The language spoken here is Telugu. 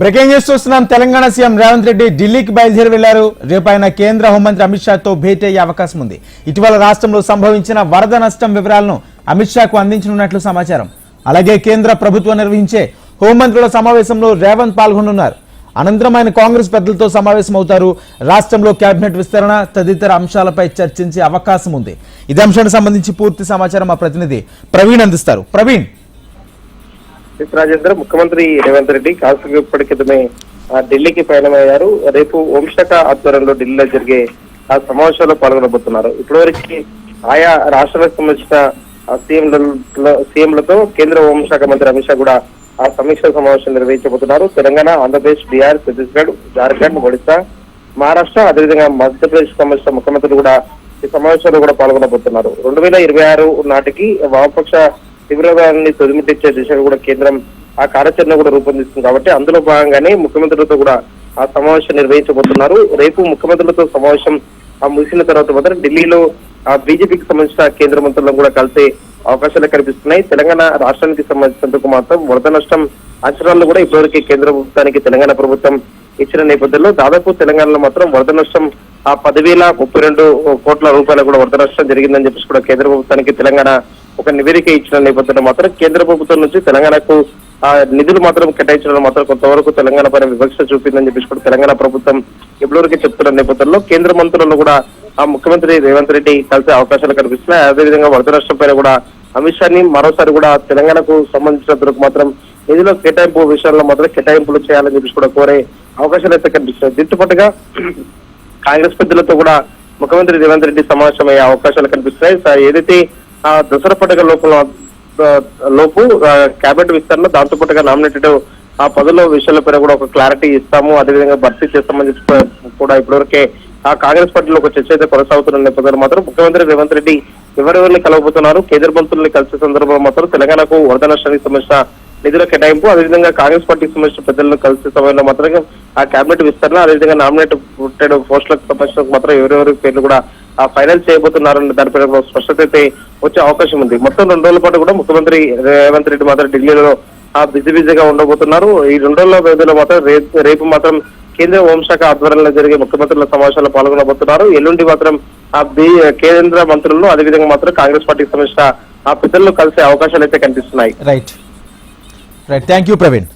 బ్రేకింగ్ న్యూస్ చూస్తున్నాం తెలంగాణ సీఎం రేవంత్ రెడ్డి ఢిల్లీకి బయలుదేరి వెళ్ళారు రేపు ఆయన కేంద్ర హోంమంత్రి అమిత్ షాతో భేటీ అయ్యే అవకాశం ఉంది. ఇటీవల రాష్ట్రంలో సంభవించిన వరద నష్టం వివరాలను అమిత్ షాకు అందించనున్నట్లు సమాచారం. అలాగే కేంద్ర ప్రభుత్వం నిర్వహించే హోంమంత్రుల సమావేశంలో రేవంత్ పాల్గొనున్నారు. అనంతరం ఆయన కాంగ్రెస్ పెద్దలతో సమావేశం అవుతారు రాష్ట్రంలో కేబినెట్ విస్తరణ తదితర అంశాలపై చర్చించే అవకాశం ఉంది. ఇదే అంశానికి సంబంధించి పూర్తి సమాచారం మా ప్రతినిధి ప్రవీణ్ అందిస్తారు. ప్రవీణ్. ఎస్ రాజేంద్ర ముఖ్యమంత్రి రేవంత్ రెడ్డి కాసేపటి క్రితమే ఢిల్లీకి పయనమయ్యారు రేపు వంశక ఆధ్వర్యంలో ఢిల్లీలో జరిగే ఆ సమావేశంలో పాల్గొనబోతున్నారు. ఇప్పటివరకు ఆయా రాష్ట్రాలకు సంబంధించిన సీఎంల సీఎంలతో కేంద్ర హోంశాఖ మంత్రి అమిత్ షా కూడా ఆ సమీక్ష సమావేశం నిర్వహించబోతున్నారు. తెలంగాణ ఆంధ్రప్రదేశ్ బీహార్ ఛత్తీస్గఢ్ జార్ఖండ్ ఒడిశా మహారాష్ట్ర అదేవిధంగా మధ్యప్రదేశ్ సంబంధించిన ముఖ్యమంత్రులు కూడా ఈ సమావేశంలో కూడా పాల్గొనబోతున్నారు. రెండు వేల ఇరవై ఆరు నాటికి వామపక్ష తీవ్రవాదాన్ని తొదిమిటిచ్చే దిశగా కూడా కేంద్రం ఆ కార్యాచరణ కూడా రూపొందిస్తుంది కాబట్టి అందులో భాగంగానే ముఖ్యమంత్రులతో కూడా ఆ సమావేశం నిర్వహించబోతున్నారు. రేపు ముఖ్యమంత్రులతో సమావేశం ఆ ముగిసిన తర్వాత మాత్రం ఢిల్లీలో ఆ బీజేపీకి సంబంధించిన కేంద్ర మంత్రులను కూడా కలిసే అవకాశాలు కనిపిస్తున్నాయి తెలంగాణ రాష్ట్రానికి సంబంధించినందుకు మాత్రం వరద నష్టం అంచనాలను కూడా ఇప్పటివరకు కేంద్ర ప్రభుత్వానికి తెలంగాణ ప్రభుత్వం ఇచ్చిన నేపథ్యంలో దాదాపు తెలంగాణలో మాత్రం వరద నష్టం ఆ పదివేల ముప్పై రెండు కోట్ల రూపాయలు కూడా వరద నష్టం జరిగిందని చెప్పేసి కూడా కేంద్ర ప్రభుత్వానికి తెలంగాణ ఒక నివేదిక ఇచ్చిన నేపథ్యంలో మాత్రం కేంద్ర ప్రభుత్వం నుంచి తెలంగాణకు ఆ నిధులు మాత్రం కేటాయించడం మాత్రం కొంతవరకు తెలంగాణ పైన వివక్ష చూపిందని చెప్పేసి కూడా తెలంగాణ ప్రభుత్వం ఎప్పటివరకు చెప్తున్న నేపథ్యంలో కేంద్ర మంత్రులను కూడా ఆ ముఖ్యమంత్రి రేవంత్ రెడ్డి కలిసే అవకాశాలు కనిపిస్తున్నాయి. అదేవిధంగా వరద నష్టం పైన కూడా అమిత్ షాని మరోసారి కూడా తెలంగాణకు సంబంధించినందుకు మాత్రం నిధుల కేటాయింపు విషయంలో మాత్రం కేటాయింపులు చేయాలని చెప్పేసి కూడా కోరే అవకాశాలు అయితే కనిపిస్తున్నాయి. దీంతో పాటుగా కాంగ్రెస్ పెద్దలతో కూడా ముఖ్యమంత్రి రేవంత్ రెడ్డి సమావేశమయ్యే అవకాశాలు కనిపిస్తున్నాయి. ఏదైతే ఆ దసరా పండుగ లోపల లోపు క్యాబినెట్ విస్తరణ దాంతో పాటుగా నామినేటెడ్ ఆ పదవుల విషయాలపై కూడా ఒక క్లారిటీ ఇస్తాము. అదేవిధంగా భర్తీ చేస్తామని చెప్పి కూడా ఇప్పటివరకే ఆ కాంగ్రెస్ పార్టీలో ఒక చర్చ అయితే కొనసాగుతున్న నేపథ్యంలో మాత్రం ముఖ్యమంత్రి రేవంత్ రెడ్డి ఎవరెవరిని కలవబోతున్నారు కేంద్ర మంత్రుల్ని కలిసే సందర్భంలో మాత్రం తెలంగాణకు వరద నష్టానికి సంబంధించిన నిధుల కేటాయింపు అదేవిధంగా కాంగ్రెస్ పార్టీకి సంబంధించిన పెద్దలను కలిసే సమయంలో మాత్రం ఆ కేబినెట్ విస్తరణ అదేవిధంగా నామినేట్ పోస్టులకు సంబంధించిన మాత్రం ఎవరెవరి పేర్లు కూడా ఆ ఫైనల్ చేయబోతున్నారన్న దానిపై స్పష్టత అయితే వచ్చే అవకాశం ఉంది. మొత్తం రెండు రోజుల పాటు కూడా ముఖ్యమంత్రి రేవంత్ రెడ్డి మాత్రం ఢిల్లీలో ఆ బిజీ బిజీగా ఉండబోతున్నారు. ఈ రెండు రోజుల వ్యవధిలో మాత్రం రేపు రేపు మాత్రం కేంద్ర హోంశాఖ ఆధ్వర్యంలో జరిగే ముఖ్యమంత్రుల సమావేశాల్లో పాల్గొనబోతున్నారు. ఎల్లుండి మాత్రం ఆ కేంద్ర మంత్రులను అదేవిధంగా మాత్రం కాంగ్రెస్ పార్టీకి సంబంధించిన ఆ పెద్దలను కలిసే అవకాశాలు అయితే కనిపిస్తున్నాయి. Right right thank you Praveen